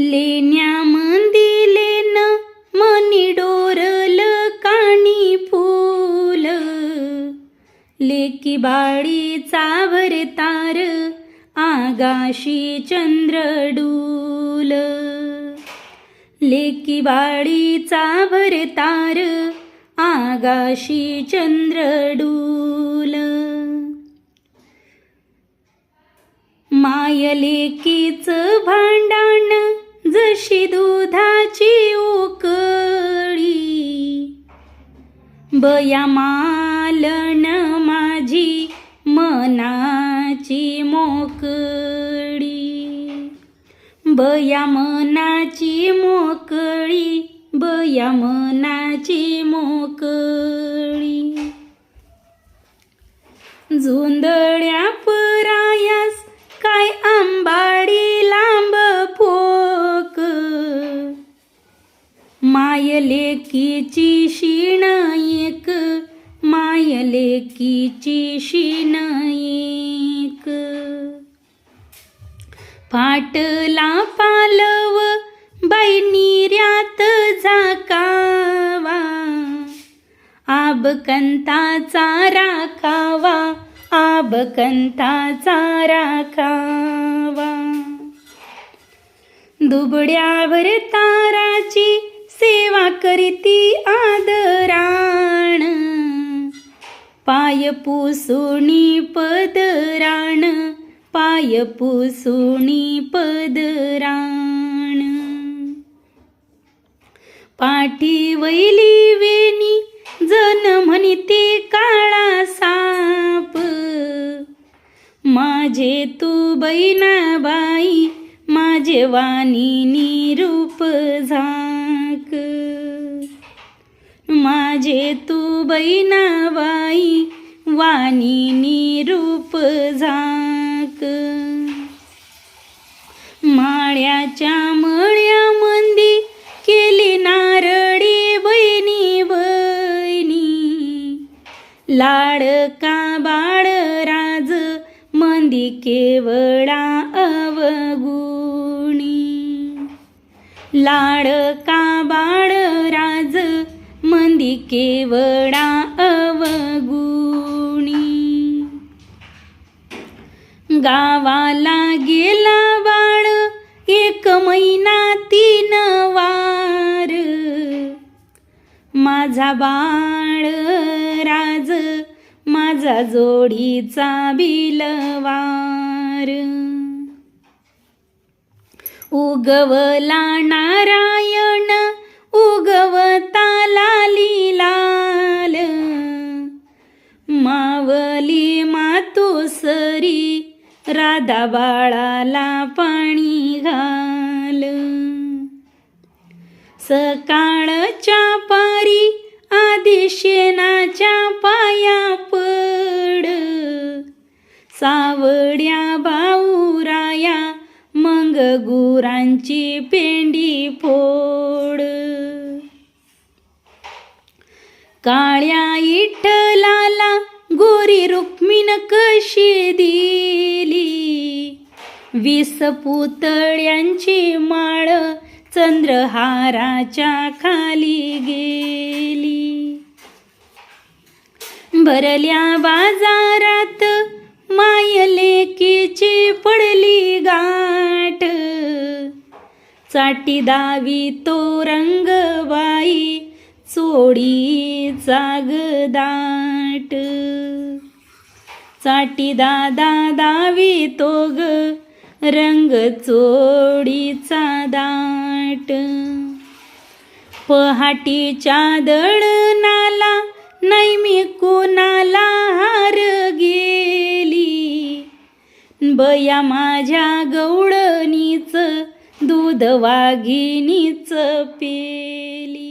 लेण्या मंदिलेन मनी डोरल काणी फूल. लेकी बाळीचा भरतार आगाशी चंद्रडूल लेकी बाळीचा भरतार आगाशी चंद्रडूल मायलेकीच भांडण जशी दुधाची उकळी. बया मालन माझी मनाची मोकळी. बया मनाची मोकळी बया मनाची मोकळी. झुंदड्या लेकीची शिण एक मायलेकीची शिण एक. फाटला पालव बाई निर्यात झाकावा. आबकंताचा राखावा आबकंताचा राखावा. दुबड्यावर ताराची सेवा करीती आदराण. पाय पुसुणी पदराण पाय पुसुणी पदराण. पाठी वैली वेणी जन म्हणते काळा साप. माझे तू बैनाबाई माझे वाणी निरूप झाक माझे तू बैनाबाई वाणी निरूप झाक. माळ्याच्या मळ्यामंदी केली नारळी बहिणी बहिणी. लाडका बाळ राज मंदी केवळा अवगुणी. लाडका का केवडा केवळा अवगुणी. गावाला गेला बाळ एक महिना तीन वार. माझा बाळ राज माझा जोडीचा बिलवार. उगवला नारायण उगवता मावली मातोसरी राधा बाळाला पाणी घाल. सकाळच्या पारी आदिशेनाच्या पाया पड. सावड्या बाऊराया मग गुरांची पेंडी फोड. काळ्या इठलाला गोरी रुक्मिण कशी दिली? वीस पुतळ्यांची माळ चंद्रहाराच्या खाली गेली. भरल्या बाजारात मायलेकीची पडली गाठ. चाटी दावी तो रंगबाई चोडीचा जाग दाट चाटी दादा दावी तो ग रंग चोडीचा दाट. पहाटीच्या दळणाला नाही मी कोणाला हार गेली. बया माझ्या गवळणीचं दूध वाघिणीच पेली.